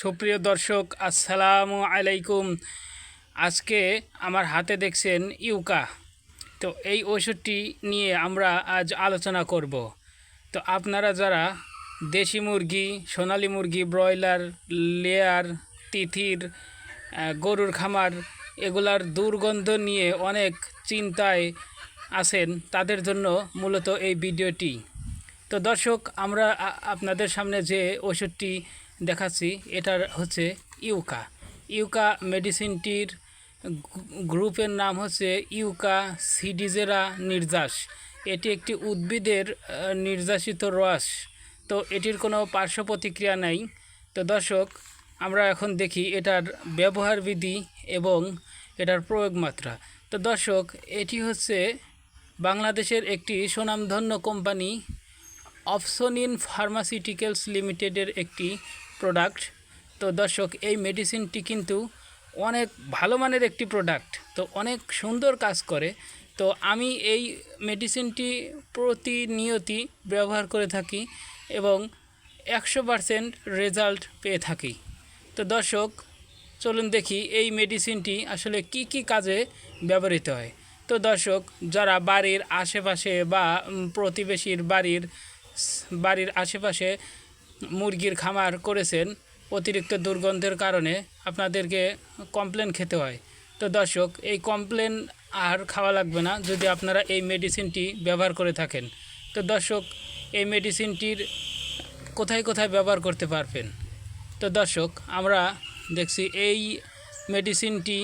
সুপ্রিয় দর্শক, আসসালামু আলাইকুম। আজকে আমার হাতে দেখছেন ইউকা। তো এই ওষুধটি নিয়ে আমরা আজ আলোচনা করব। তো আপনারা যারা দেশি মুরগি, সোনালী মুরগি, ব্রয়লার, লেয়ার, তিথির গরুর খামার এগুলার দুর্গন্ধ নিয়ে অনেক চিন্তায় আছেন, তাদের জন্য মূলত এই ভিডিওটি। তো দর্শক, আমরা আপনাদের সামনে যে ওষুধটি দেখাচ্ছি, এটার হচ্ছে ইউকা। ইউকা মেডিসিনটির গ্রু- গ্রুপের নাম হচ্ছে ইউকা সিডিজেরা নির্যাস। এটি একটি উদ্ভিদের নির্যাসিত রস। তো এটির কোনো পার্শ্ব প্রতিক্রিয়া নাই। তো দর্শক, আমরা এখন দেখি এটার ব্যবহার বিধি এবং এটার প্রয়োগ মাত্রা। তো দর্শক, এটি হচ্ছে বাংলাদেশের একটি সুনামধন্য কোম্পানি, অপসোনিন ফার্মাসিউটিক্যালস লিমিটেডের একটি প্রোডাক্ট তো দর্শক, এই মেডিসিনটি কিন্তু অনেক ভালো মানের একটি প্রোডাক্ট তো অনেক সুন্দর কাজ করে। তো আমি এই মেডিসিনটি প্রতিনিয়তই ব্যবহার করে থাকি এবং একশো পারসেন্ট রেজাল্ট পেয়ে থাকি। তো দর্শক, চলুন দেখি এই মেডিসিনটি আসলে কি কি কাজে ব্যবহৃত হয়। তো দর্শক, যারা বাড়ির আশেপাশে বা প্রতিবেশীর বাড়ির বাড়ির আশেপাশে মুরগির খামার করেছেন, অতিরিক্ত দুর্গন্ধের কারণে আপনাদেরকে কমপ্লেন খেতে হয়। তো দর্শক, এই কমপ্লেন আর খাওয়া লাগবে না যদি আপনারা এই মেডিসিনটি ব্যবহার করে থাকেন। তো দর্শক, এই মেডিসিনটির কোথায় কোথায় ব্যবহার করতে পারবেন? তো দর্শক, আমরা দেখছি এই মেডিসিনটি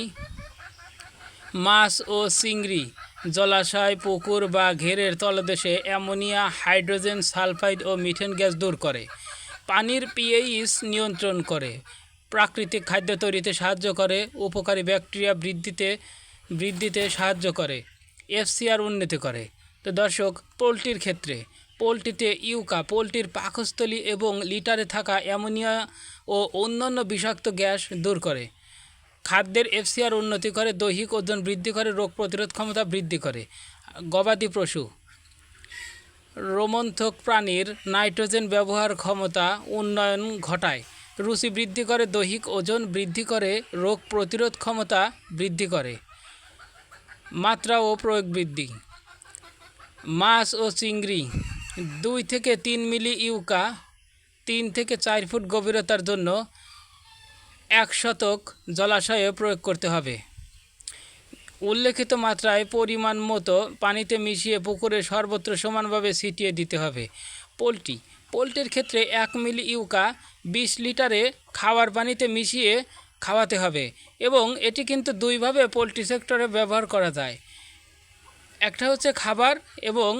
মাছ ও চিংড়ি, জলাশয়, পুকুর বা ঘেরের তলদেশে অ্যামোনিয়া, হাইড্রোজেন সালফাইড ও মিথেন গ্যাস দূর করে। পানির পিএইচ নিয়ন্ত্রণ করে। প্রাকৃতিক খাদ্য তৈরিতে সাহায্য করে, উপকারী ব্যাকটেরিয়া বৃদ্ধিতে বৃদ্ধিতে সাহায্য করে, এফসিআর উন্নতি করে। তো দর্শক, পোলট্রির ক্ষেত্রে, পোলট্রিতে ইউকা, পোলট্রির পাকস্থলী এবং লিটারে থাকা অ্যামোনিয়া ও অন্যান্য বিষাক্ত গ্যাস দূর করে। খাদ্যের এফসিআর উন্নতি করে, দৈহিক ওজন বৃদ্ধি করে, রোগ প্রতিরোধ ক্ষমতা বৃদ্ধি করে। গবাদি পশু রোমন্থক প্রাণীর নাইট্রোজেন ব্যবহার ক্ষমতা উন্নয়ন ঘটায়। রুচি বৃদ্ধি করে দৈহিক ওজন বৃদ্ধি করে, রোগ প্রতিরোধ ক্ষমতা বৃদ্ধি করে। মাত্রা ও প্রয়োগ বৃদ্ধি। মাছ ও চিংড়ি দুই থেকে তিন মিলি ইউকা, তিন থেকে চার ফুট গভীরতার জন্য এক শতক জলাশয়ে প্রয়োগ করতে হবে। উল্লেখিত মাত্রায় পরিমাণ মতো পানিতে মিশিয়ে পুকুরে সর্বত্র সমানভাবে ছিটিয়ে দিতে হবে। পোলট্রি। পোলট্রির ক্ষেত্রে এক মিলি ইউকা বিশ লিটারে খাওয়ার পানিতে মিশিয়ে খাওয়াতে হবে এবং এটি কিন্তু দুইভাবে পোলট্রি সেক্টরে ব্যবহার করা যায়। একটা হচ্ছে খাবার এবং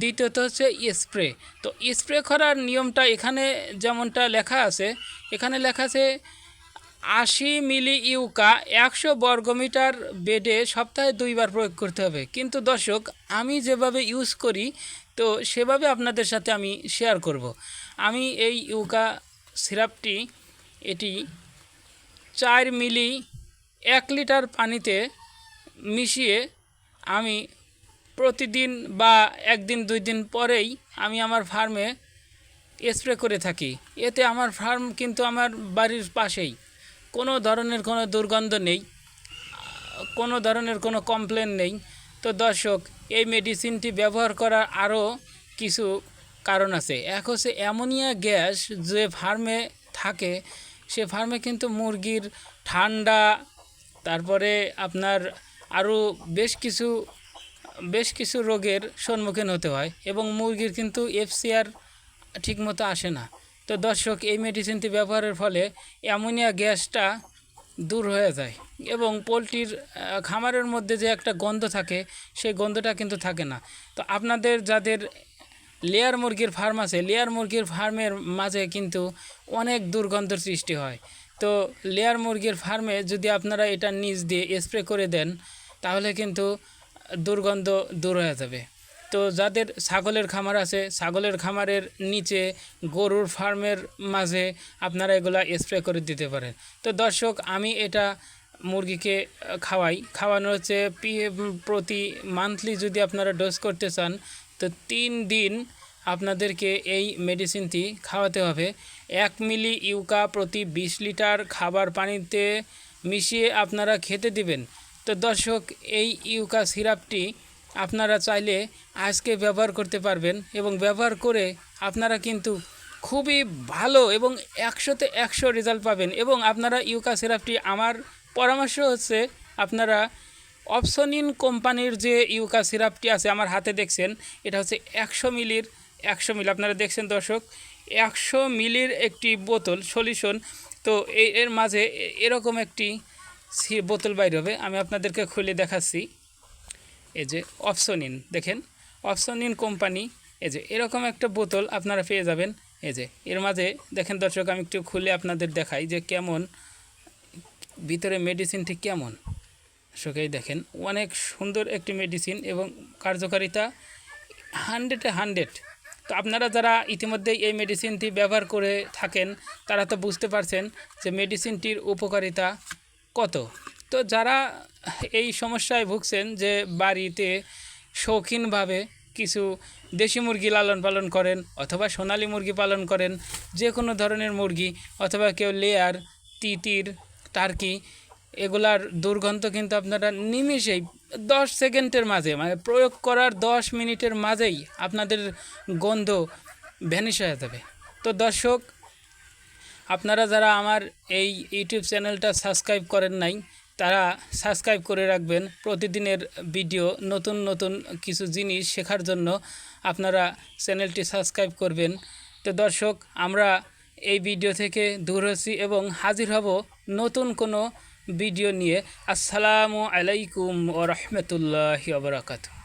দ্বিতীয়ত হচ্ছে স্প্রে। তো স্প্রে করার নিয়মটা এখানে যেমনটা লেখা আছে, এখানে লেখা আছে আশি মিলি ইউকা একশো বর্গমিটার বেডে সপ্তাহে দুইবার প্রয়োগ করতে হবে। কিন্তু দর্শক, আমি যেভাবে ইউজ করি, তো সেভাবে আপনাদের সাথে আমি শেয়ার করব। আমি এই ইউকা সিরাপটি, এটি চার মিলি এক লিটার পানিতে মিশিয়ে আমি প্রতিদিন বা একদিন, দুই দিন পরেই আমি আমার ফার্মে স্প্রে করে থাকি। এতে আমার ফার্ম কিন্তু আমার বাড়ির পাশেই। কোনো ধরনের কোনো দুর্গন্ধ নেই, কোনো ধরনের কোনো কমপ্লেন নেই। তো দর্শক, এই মেডিসিনটি ব্যবহার করার আরও কিছু কারণ আছে। এক হচ্ছে অ্যামোনিয়া গ্যাস যে ফার্মে থাকে, সে ফার্মে কিন্তু মুরগির ঠান্ডা, তারপরে আপনার আরও বেশ কিছু বেশ কিছু রোগের সম্মুখীন হতে হয় এবং মুরগির কিন্তু এফসিআর ঠিকমতো আসে না। তো দর্শক, এই মেডিসিনটি ব্যবহারের ফলে অ্যামোনিয়া গ্যাসটা দূর হয়ে যায় এবং পোলট্রির খামারের মধ্যে যে একটা গন্ধ থাকে, সেই গন্ধটা কিন্তু থাকে না। তো আপনাদের যাদের লেয়ার মুরগির ফার্ম আছে, লেয়ার মুরগির ফার্মের মাঝে কিন্তু অনেক দুর্গন্ধের সৃষ্টি হয়। তো লেয়ার মুরগির ফার্মে যদি আপনারা এটা নিচ দিয়ে স্প্রে করে দেন, তাহলে কিন্তু দুর্গন্ধ দূর হয়ে যাবে। তো যাদের ছাগলের খামার আছে, ছাগলের খামারের নিচে গরুর ফার্মের মাঝে আপনারা এগুলা স্প্রে করে দিতে পারেন। তো দর্শক, আমি এটা মুরগিকে খাওয়াই। খাওয়ানো হচ্ছে প্রতি মান্থলি যদি আপনারা ডোজ করতে চান, তো তিন দিন আপনাদেরকে এই মেডিসিনটি খাওয়াতে হবে। এক মিলি ইউকা প্রতি বিশ লিটার খাবার পানিতে মিশিয়ে আপনারা খেতে দিবেন। তো দর্শক, এই ইউকা সিরাপটি আপনারা চাইলে আজকে ব্যবহার করতে পারবেন এবং ব্যবহার করে আপনারা কিন্তু খুবই ভালো এবং একশোতে একশো রেজাল্ট পাবেন। এবং আপনারা ইউকা সিরাপটি আমার পরামর্শ হচ্ছে আপনারা অপশনিন কোম্পানির যে ইউকা সিরাপটি আছে আমার হাতে দেখছেন, এটা হচ্ছে একশো মিলির একশো মিলি। আপনারা দেখছেন দর্শক, একশো মিলির একটি বোতল সলিউশন। তো এর মাঝে এরকম একটি বোতল বাইর হবে, আমি আপনাদেরকে খুলে দেখাচ্ছি। এই যে অপশনিন, দেখেন, অপশনিন কোম্পানি, এই যে এরকম একটা বোতল আপনারা পেয়ে যাবেন। এই যে এর মাঝে, দেখেন দর্শক, আমি একটু খুলে আপনাদের দেখাই যে কেমন, ভিতরে মেডিসিনটি কেমন। এই দেখেন, অনেক সুন্দর একটি মেডিসিন এবং কার্যকারিতা হান্ড্রেডে হান্ড্রেড। তো আপনারা যারা ইতিমধ্যেই এই মেডিসিনটি ব্যবহার করে থাকেন, তারা তো বুঝতে পারছেন যে মেডিসিনটির উপকারিতা কত। তো যারা এই সমস্যায় ভুগছেন যে বাড়িতে শৌখিনভাবে কিছু দেশি মুরগি লালন পালন করেন অথবা সোনালী মুরগি পালন করেন, যে কোনো ধরনের মুরগি অথবা কেউ লেয়ার, তিতির, টার্কি, এগুলার দুর্গন্ধ কিন্তু আপনারা নিমিষেই দশ সেকেন্ডের মাঝে মানে প্রয়োগ করার দশ মিনিটের মাঝেই আপনাদের গন্ধ ভ্যানিশ হয়ে যাবে। তো দর্শক, আপনারা যারা আমার এই ইউটিউব চ্যানেলটা সাবস্ক্রাইব করেন নাই তারা সাবস্ক্রাইব করে রাখবেন। প্রতিদিনের ভিডিও নতুন নতুন কিছু জিনিস শেখার জন্য আপনারা চ্যানেলটি সাবস্ক্রাইব করবেন। তো দর্শক, আমরা এই ভিডিও থেকে দূর হচ্ছি এবং হাজির হব নতুন কোনো ভিডিও নিয়ে। আসসালামু আলাইকুম ও রহমতুল্লাহ ওবরাকাতু